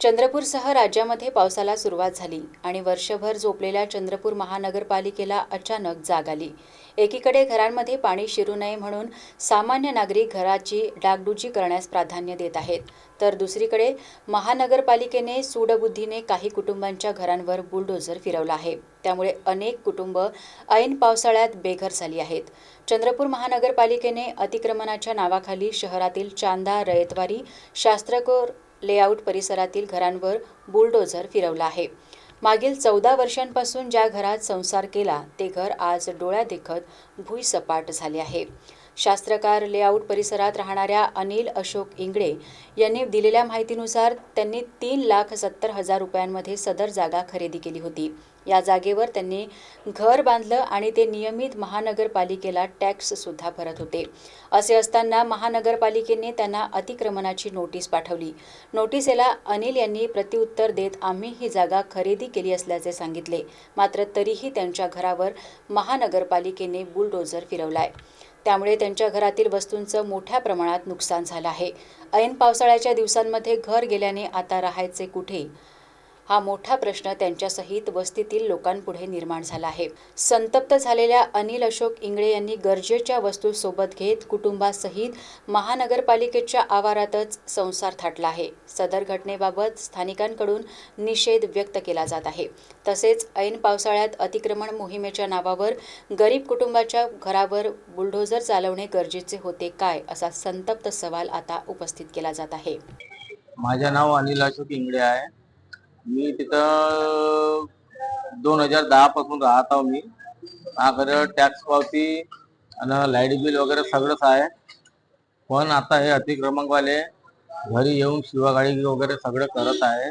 चंद्रपूरसह राज्यामध्ये पावसाला सुरुवात झाली आणि वर्षभर झोपलेल्या चंद्रपूर महानगरपालिकेला अचानक जाग आली. एकीकडे घरांमध्ये पाणी शिरू नये म्हणून सामान्य नागरिक घराची डागडुजी करण्यास प्राधान्य देत आहेत तर दुसरीकडे महानगरपालिकेने सूडबुद्धीने काही कुटुंबांच्या घरांवर बुलडोझर फिरवला आहे. त्यामुळे अनेक कुटुंब ऐन पावसाळ्यात बेघर झाली आहेत. चंद्रपूर महानगरपालिकेने अतिक्रमणाच्या नावाखाली शहरातील चांदा रयतवारी शास्त्रकोर लेआउट परिसरातील घरांवर बुलडोझर फिरवला आहे. मागील चौदा वर्षांपासून ज्या घरात संसार केला ते घर आज डोळ्यादेखत भुईसपाट झाले आहे. शास्त्रकार लेआउट परिसरात राहणाऱ्या अनिल अशोक इंगळे यांनी दिलेल्या माहितीनुसार त्यांनी तीन लाख सत्तर हजार रुपयांमध्ये सदर जागा खरेदी केली होती. या जागेवर त्यांनी घर बांधलं आणि ते नियमित महानगरपालिकेला टॅक्स सुद्धा भरत होते. असे असताना महानगरपालिकेने त्यांना अतिक्रमणाची नोटीस पाठवली. नोटीसेला अनिल यांनी प्रत्युत्तर देत आम्ही ही जागा खरेदी केली असल्याचे सांगितले. मात्र तरीही त्यांच्या घरावर महानगरपालिकेने बुलडोझर फिरवलाय. त्यामुळे त्यांच्या घरातील वस्तूंचं मोठ्या प्रमाणात नुकसान झालं आहे. ऐन पावसाळ्याच्या दिवसांमध्ये घर गेल्याने आता राहायचे कुठे? हा मोठा प्रश्न त्यांच्यासहित वस्तीतील लोकांपुढे निर्माण झाला आहे. संतप्त झालेल्या अनिल अशोक इंगळे यांनी गरजेच्या वस्तू सोबत घेत कुटुंबासहित महानगरपालिकेच्या आवारातच संसार थाटला आहे. सदर घटनेबाबत स्थानिकांकडून निषेध व्यक्त केला जात आहे. तसेच ऐन पावसाळ्यात अतिक्रमण मोहिमेच्या नावावर गरीब कुटुंबाच्या घरावर बुलडोझर चालवणे गरजेचे होते काय असा संतप्त सवाल आता उपस्थित केला जात आहे. माझं नाव अनिल अशोक इंगळे आहे. मी तिथं दोन हजार दहा पासून राहत आहो मी. माझ्याकडे टॅक्स पावती आणि लाइट बिल वगैरे सगळंच आहे. पण आता हे अतिक्रमणवाले घरी येऊन शिवागाडी वगैरे सगळं करत आहे.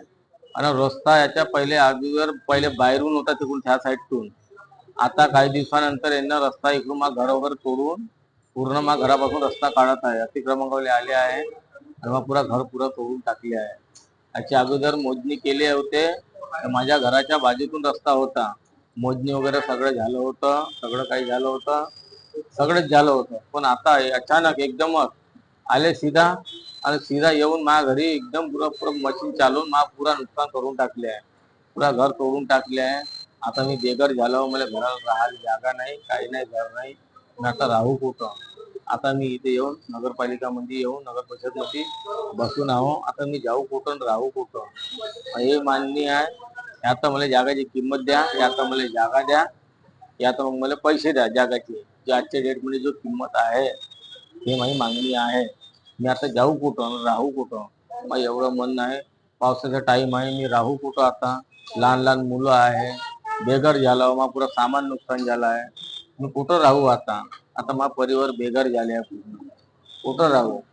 आणि रस्ता याच्या पहिले अगोदर पहिले बाहेरून होता तिकडून त्या साईडतून आता काही दिवसानंतर यांना रस्ता इकडून मग घर वगैरे तोडून पूर्ण मग घरापासून रस्ता काढत आहे. अतिक्रमणवाले आले आहे. आणि मग पुरा घर पुरा तोडून टाकले आहे. याच्या अगोदर मोजणी केले होते. तर माझ्या घराच्या बाजूतून रस्ता होता. मोजणी वगैरे सगळं झालं होतं. सगळं काही झालं होतं. सगळंच झालं होतं. पण आता अचानक एकदमच आले सीधा. आणि सीधा येऊन माझ्या घरी एकदम पुरा पुरा मशीन चालवून मला पुरा नुकसान करून टाकले आहे. पुरा घर तोडून टाकले आहे. आता मी बेघर झालो. मला घराला राहायला जागा नाही. काही नाही घर नाही. मी आता राहू कुठं? आता मी इथे येऊन नगरपालिकामध्ये येऊन नगर परिषदमध्ये बसून आहो. आता मी जाऊ कुठं आणि राहू कुठं? हे मान्य आहे. आता मला जागाची किंमत द्या या आता मला जागा द्या. आता मग मला पैसे द्या जागाची. जे आजच्या डेटमध्ये जो किंमत आहे हे माझी मागणी आहे. मी आता जाऊ कुठं राहू कुठं? मग एवढं म्हणणं आहे. पावसाचा टाइम आहे मी राहू कुठं आता? लहान लहान मुलं आहे. बेघर झालं मग पुरा सामान नुकसान झालं आहे. मी कुठं राहू आता? आता मा परिवार बेघर झाले आहे. कुठं राहू?